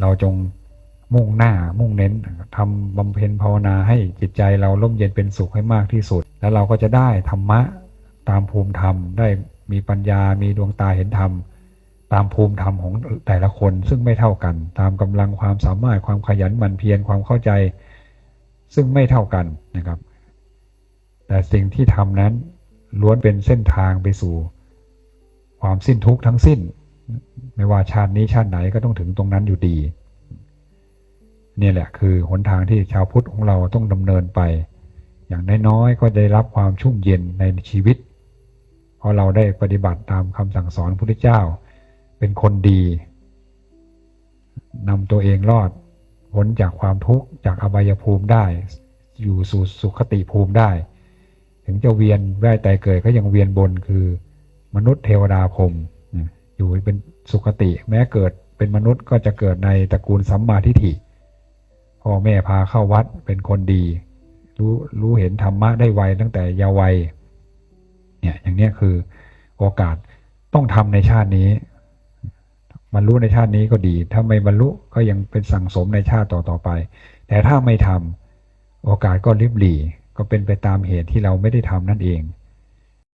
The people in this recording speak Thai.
เราจงมุ่งหน้ามุ่งเน้นทำบำเพ็ญภาวนาให้จิตใจเราร่มเย็นเป็นสุขให้มากที่สุด แล้วเราก็จะได้ธรรมะตามภูมิธรรม ได้มีปัญญามีดวงตาเห็นธรรม ตามภูมิธรรมของแต่ละคนซึ่งไม่เท่ากัน ตามกำลังความสามารถความขยันหมั่นเพียรความเข้าใจ ซึ่งไม่เท่ากันนะครับ แต่สิ่งที่ทำนั้นล้วนเป็นเส้นทางไปสู่ ความสิ้นทุกข์ทั้งสิ้น ไม่ว่าชาตินี้ชาติไหนก็ต้องถึงตรงนั้นอยู่ดี นี่แหละคือหนทางที่ชาวพุทธของเราต้องดำเนินไป อย่างน้อยๆก็ได้รับความชุ่มเย็นในชีวิตเพราะเราได้ปฏิบัติตามคำสั่งสอนพระพุทธเจ้า เป็นคนดีนำตัวเองรอดพ้นจากความทุกข์จากอบายภูมิได้ อยู่สู่สุขติภูมิได้ ถึงจะเวียนแว่ายตายเกิดก็ยังเวียนบนคือ มนุษย์เทวดาพรหม อยู่เป็นสุขติ แม้เกิดเป็นมนุษย์ก็จะเกิดในตระกูลสัมมาทิฏฐิพ่อแม่พาเข้าวัดเป็นคนดี รู้รู้เห็นธรรมะได้ไวตั้งแต่เยาว์วัยเนี่ยอย่างเนี้ยคือโอกาสต้องทำในชาตินี้บรรลุในชาตินี้ก็ดี ถ้าไม่บรรลุก็ยังเป็นสั่งสมในชาติต่อๆไป แต่ถ้าไม่ทำโอกาสก็ริบหรี่ก็เป็นไปตามเหตุที่เราไม่ได้ทำนั่นเอง